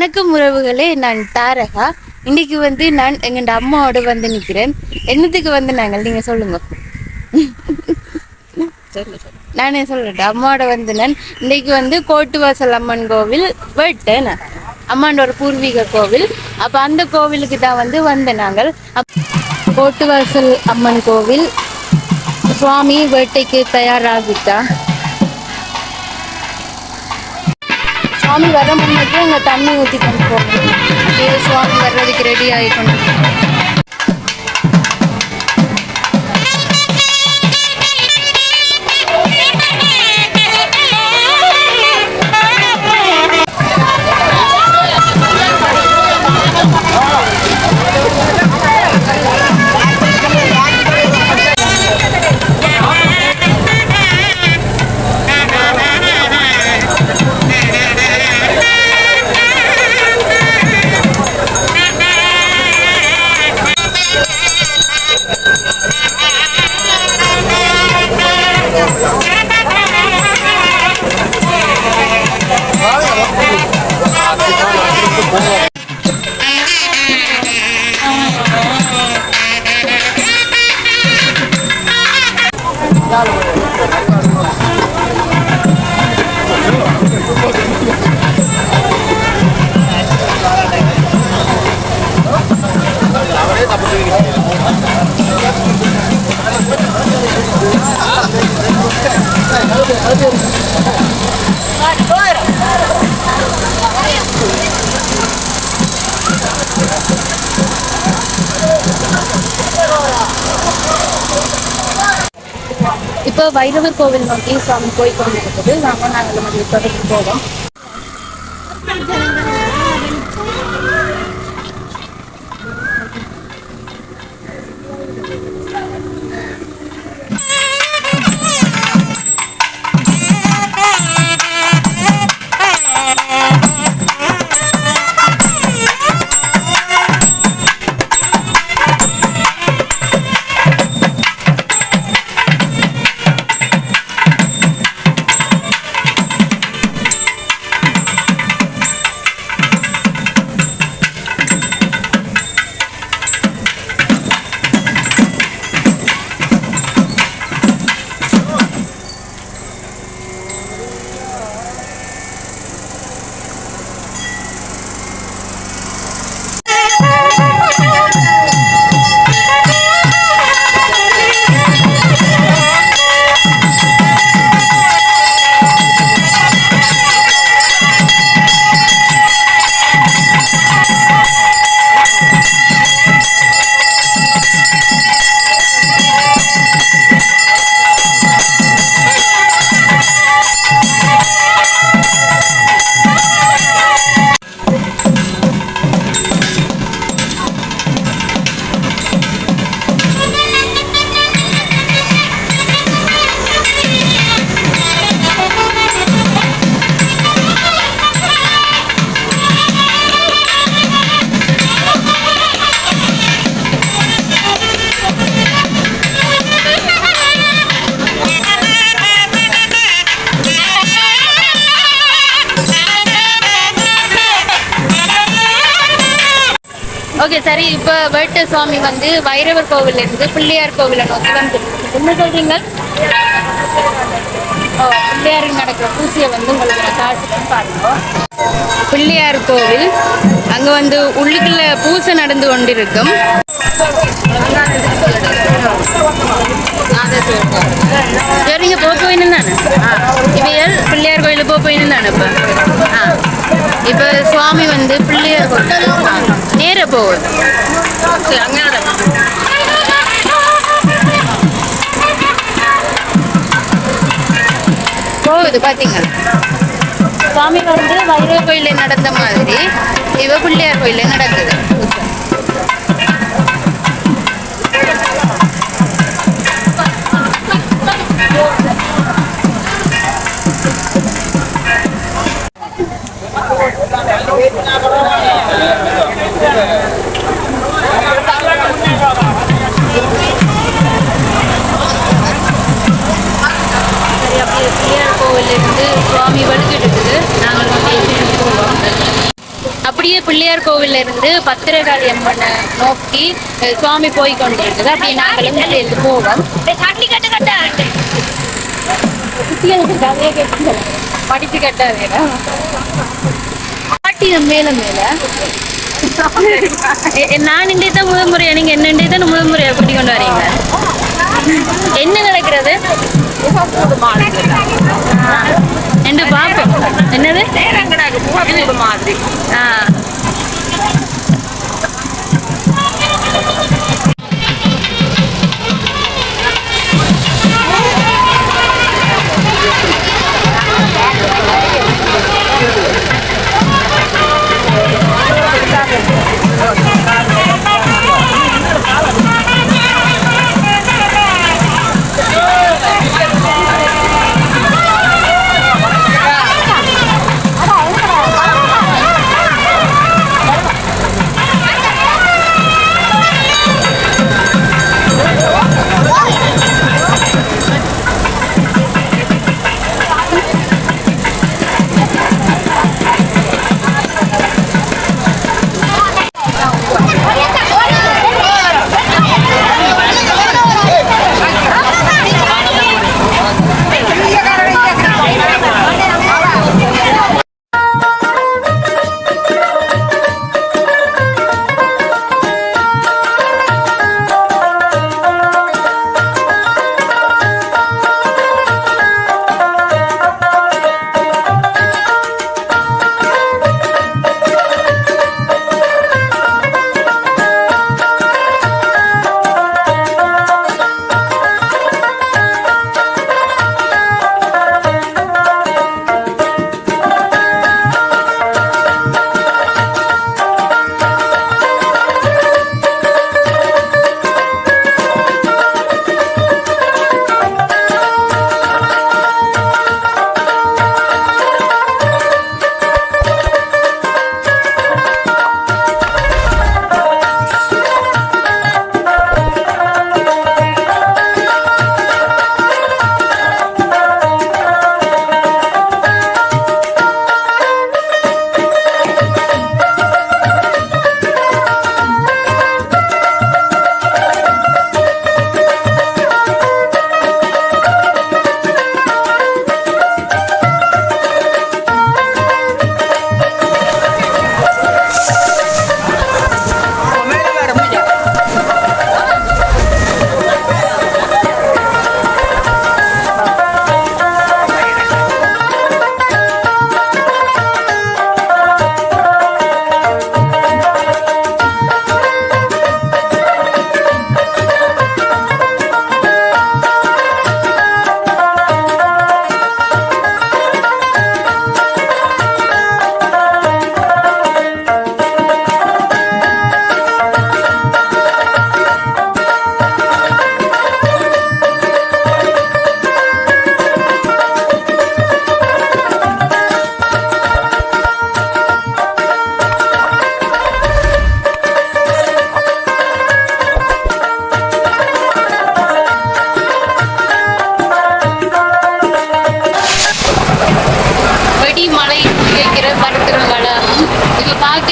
வணக்கம் உறவுகளே நான் தாரகா. இன்னைக்கு வந்து நான் எங்கள்ட அம்மாவோட வந்து நிற்கிறேன் என்னத்துக்கு வந்து நாங்கள்? நீங்கள் சொல்லுங்க. நானே சொல்றேன் அம்மாவோட வந்து நான் இன்னைக்கு வந்து கோட்டுவாசல் அம்மன் கோவில் போயிட்டேன். நான். அம்மாண்ட ஒரு பூர்வீக கோவில். அப்போ அந்த கோவிலுக்கு தான் வந்து வந்த நாங்கள். அப்- கோட்டுவாசல் அம்மன் கோவில். சுவாமி வேட்டைக்கு தயாராகிட்டா. சுவாமி வர முன்னாடி அங்கே தண்ணி ஊற்றி கொண்டு போகணும். அப்படியே சுவாமி வர்றதுக்கு ரெடி ஆகிக்கணும் இப்போ வைரவர் கோவில் நோக்கி சுவாமி போய் கொண்டிருக்குது நாங்கள் நாங்கள் நம்ம தொடர்ந்து போவோம். சரி இப்போ வேட்டு சுவாமி வந்து வைரவர் கோவில் இருந்து பிள்ளையார் கோவிலை நோக்கி வந்து என்ன சொல்றீங்க? ஓ பிள்ளையாருக்கு நடக்கிற பூசியை வந்து உங்களுக்கு நான் காட்டுறேன் பாருங்க பிள்ளையார் கோவில் அங்க வந்து உள்ளுக்குள்ள பூசை நடந்து கொண்டிருக்கும். சரிங்க போக போயின்னு இவையல் பிள்ளையார் கோயிலுக்கு போக போயின்னு தானே இப்போ? ஆ. இப்போ சுவாமி வந்து பிள்ளையார் கோயில் நேர போகுது சரி போகுது பார்த்தீங்களா சுவாமி வந்து வைரவ கோயிலில் நடந்த மாதிரி இவ பிள்ளையார் கோயிலில் நடக்குது. இருந்து பத்திரகாளி அம்மனை நோக்கி சுவாமி போய் கொண்டிருக்குது அப்படி நாங்களும் சேர்ந்து போவோம். கதையை கேட்டு கட்டாதேடா பாட்டி மேல மேல. நான் இன்றைய தான் முதல் முறையா? நீங்க என்ன இன்றைய தான் முதல் முறையா கூட்டி கொண்டு வரீங்க? என்ன நடக்கிறது? என்று பார்ப்போம் என்னது? மாதிரி ஆ.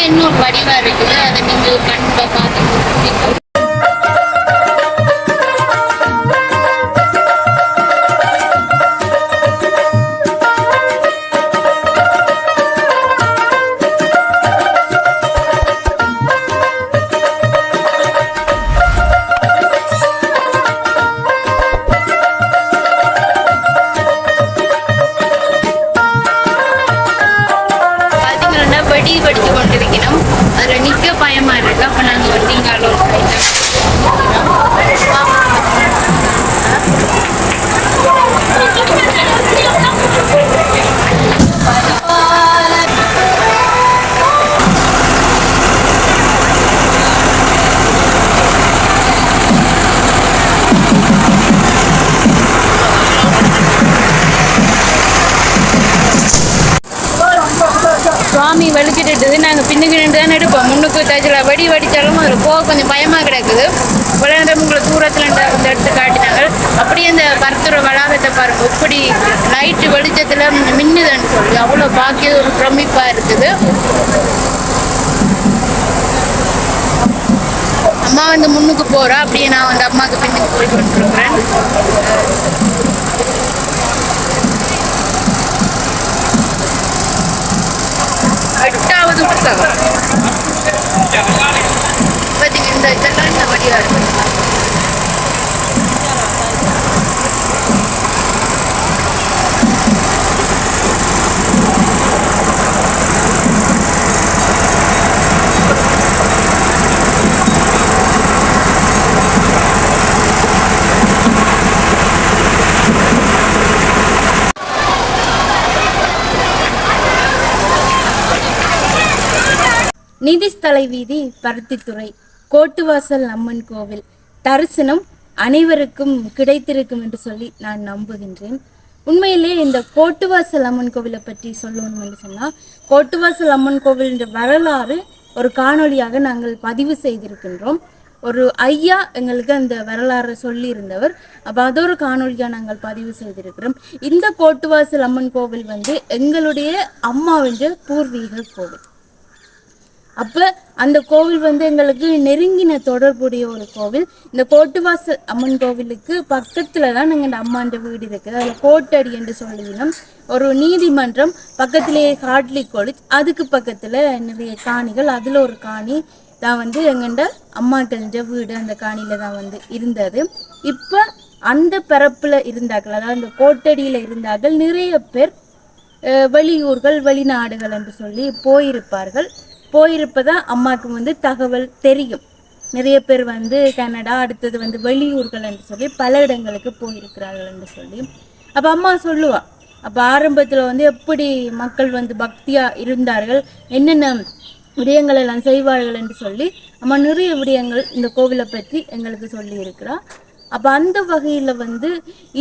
இது பார்க்க வடிவா இருக்குது. அதை நீங்கள் கண்பா பார்த்து பார்த்தீங்கன்னா வெடி நிற்க பயமா இருக்கு. அப்ப நான் சாமி வலிச்சிட்டு நாங்கள் பின்னுக்கிட்டு தான் எடுப்போம் முன்னுக்கு தச்சில் வடி வடித்தாலும் அதில் போக கொஞ்சம் பயமாக கிடக்குது. இவ்வளோ உங்களை தூரத்தில் இந்த எடுத்து காட்டினாங்க. அப்படியே அந்த பரத்துற வளாகத்தை பாருங்க. இப்படி லைட்டு வெளிச்சத்தில் மின்னுதுன்னு சொல்லி அவ்வளோ பாக்கியம் ஒரு பிரமிப்பாக இருக்குது. அம்மா வந்து முன்னுக்கு போகிறா அப்படியே நான் வந்து அம்மாவுக்கு பின்னுக்கு போய் கொண்டு எட்டாவது புத்தகம் பார்த்தீங்க இந்த இதெல்லாம் இந்த வழியாக இருக்கு நிதிஸ்தலை வீதி பருத்தித்துறை கோட்டுவாசல் அம்மன் கோவில். தரிசனம் அனைவருக்கும் கிடைத்திருக்கும் என்று சொல்லி நான் நம்புகின்றேன். உண்மையிலே இந்த கோட்டுவாசல் அம்மன் கோவிலை பற்றி சொல்லணும் என்று சொன்னால் கோட்டுவாசல் அம்மன் கோவில் என்ற வரலாறு ஒரு காணொளியாக நாங்கள் பதிவு செய்திருக்கின்றோம். ஒரு ஐயா எங்களுக்கு அந்த வரலாறை சொல்லியிருந்தவர். அப்போ அது ஒரு நாங்கள் பதிவு செய்திருக்கிறோம். இந்த கோட்டுவாசல் அம்மன் கோவில் வந்து எங்களுடைய அம்மாவின் பூர்வீக கோவில். அப்போ அந்த கோவில் வந்து எங்களுக்கு நெருங்கின தொடர்புடைய ஒரு கோவில். இந்த கோட்டுவாசல் அம்மன் கோவிலுக்கு பக்கத்தில் தான் எங்க அம்மாண்ட வீடு இருக்குது. அதில் கோட்டடி என்று சொல்லினோம் ஒரு நீதிமன்றம் பக்கத்திலேயே ஹாட்லி காலேஜ் அதுக்கு பக்கத்தில் நிறைய காணிகள். அதில் ஒரு காணி தான் வந்து எங்கண்ட அம்மாக்களின்ற வீடு. அந்த காணியில் தான் வந்து இருந்தது. இப்போ அந்த பரப்பில் இருந்தார்கள். அதாவது அந்த கோட்டடியில் இருந்தார்கள். நிறைய பேர் வெளியூர்கள் வெளிநாடுகள் என்று சொல்லி போயிருப்பார்கள். போயிருப்பதா அம்மாவுக்கு வந்து தகவல் தெரியும். நிறைய பேர் வந்து கனடா அடுத்தது வந்து வெளியூர்கள் என்று சொல்லி பல இடங்களுக்கு போயிருக்கிறார்கள் என்று சொல்லி. அப்போ அம்மா சொல்லுவா அப்போ ஆரம்பத்தில் வந்து எப்படி மக்கள் வந்து பக்தியாக இருந்தார்கள்? என்னென்ன விடயங்கள் எல்லாம் செய்வார்கள்? என்று சொல்லி அம்மா நிறைய விடயங்கள் இந்த கோவிலை பற்றி எங்களுக்கு சொல்லி இருக்கிறாள் அப்போ அந்த வகையில் வந்து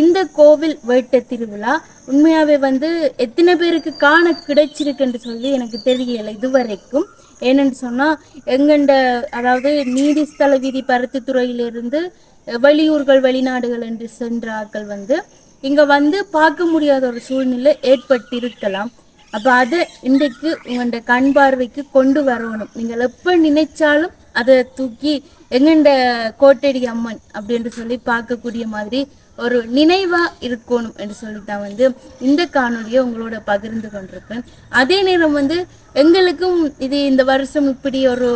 இந்த கோவில் வேட்ட திருவிழா உண்மையாகவே வந்து எத்தனை பேருக்கு காண கிடைச்சிருக்குன்னு சொல்லி எனக்கு தெரியலை இதுவரைக்கும். ஏன்னு சொன்னால் எங்கண்ட அதாவது நீதிஸ்தல வீதி பருத்தித்துறையிலிருந்து வெளியூர்கள் வெளிநாடுகள் என்று சென்ற ஆட்கள் வந்து இங்கே வந்து பார்க்க முடியாத ஒரு சூழ்நிலை ஏற்பட்டிருக்கலாம். அப்போ அதை இன்றைக்கு உங்களோட கண் பார்வைக்கு கொண்டு வரணும். நீங்கள் எப்போ நினைச்சாலும் அதை தூக்கி எங்கண்ட கோட்டடி அம்மன் அப்படின்னு சொல்லி பார்க்கக்கூடிய மாதிரி ஒரு நினைவாக இருக்கணும் என்று சொல்லி தான் வந்து இந்த காணொலியை உங்களோட பகிர்ந்து கொண்டிருப்பேன் அதே நேரம் வந்து எங்களுக்கும் இது இந்த வருஷம் இப்படி ஒரு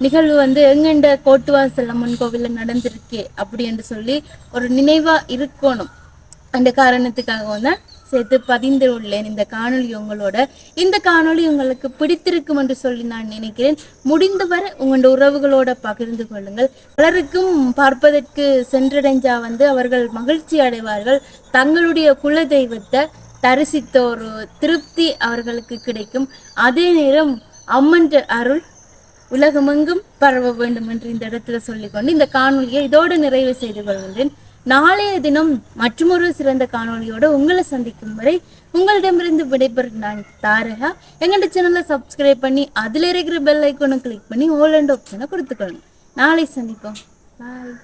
நிகழ்வு வந்து எங்கெண்ட கோட்டுவாசல் அம்மன் கோவிலில் நடந்திருக்கே அப்படி என்று சொல்லி ஒரு நினைவாக இருக்கணும். அந்த காரணத்துக்காகவும் தான் சேர்த்து பதிந்துள்ளேன் இந்த காணொலி உங்களோட இந்த காணொலி உங்களுக்கு பிடித்திருக்கும் என்று சொல்லி நான் நினைக்கிறேன். முடிந்தவரை உங்களோட உறவுகளோட பகிர்ந்து கொள்ளுங்கள். பலருக்கும் பார்ப்பதற்கு சென்றடைஞ்சா வந்து அவர்கள் மகிழ்ச்சி அடைவார்கள். தங்களுடைய குல தெய்வத்தை தரிசித்த ஒரு திருப்தி அவர்களுக்கு கிடைக்கும். அதே நேரம் அம்மன் அருள் உலகமெங்கும் பரவ வேண்டும் என்று இந்த இடத்துல சொல்லிக்கொண்டு இந்த காணொலியை இதோடு நிறைவு செய்து கொள்கின்றேன். நாளைய தினம் மற்றொரு சிறந்த காணொளியோட உங்களை சந்திக்கும் வரை உங்களிடமிருந்து விடைபெறும் நான் தாரகா எங்கள்ட சேனலை சப்ஸ்கிரைப் பண்ணி அதுல இருக்கிற பெல் ஐக்கோனை கிளிக் பண்ணி ஓல் அண்ட் ஆப்ஷனை கொடுத்துக்கணும் நாளை சந்திப்போம். பாய்